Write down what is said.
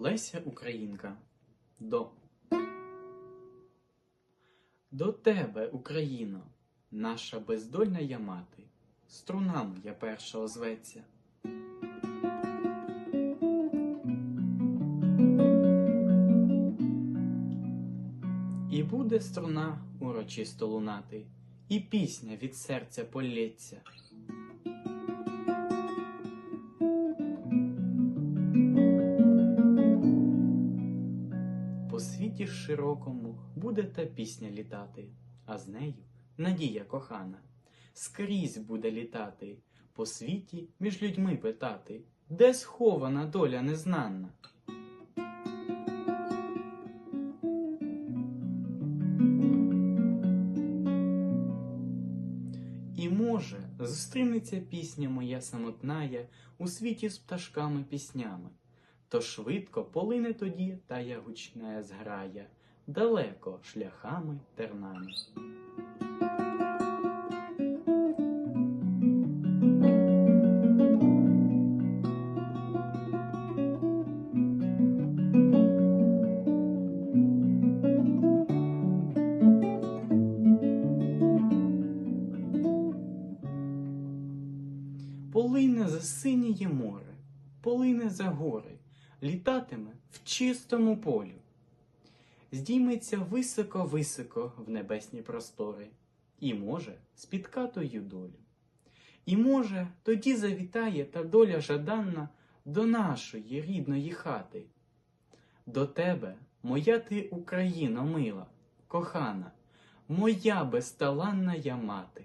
Леся Українка до До тебе, Україно, наша бездольна я мати, струнам я перша озветься. І буде струна урочисто лунати, і пісня від серця полється. Світі широкому буде та пісня літати, а з нею надія кохана. Скрізь буде літати, по світі між людьми питати, де схована доля незнанна. І може зустрінеться пісня моя самотная у світі з пташками піснями. То швидко полине тоді тая гучная зграя, далеко шляхами тернами. Полине за синіє море, полине за гори, літатиме в чистому полю. Здійметься високо-високо в небесні простори, і може спіткатою долю. І може тоді завітає та доля жаданна до нашої рідної хати. До тебе, моя ти Україна мила, кохана, моя безталанна я мати.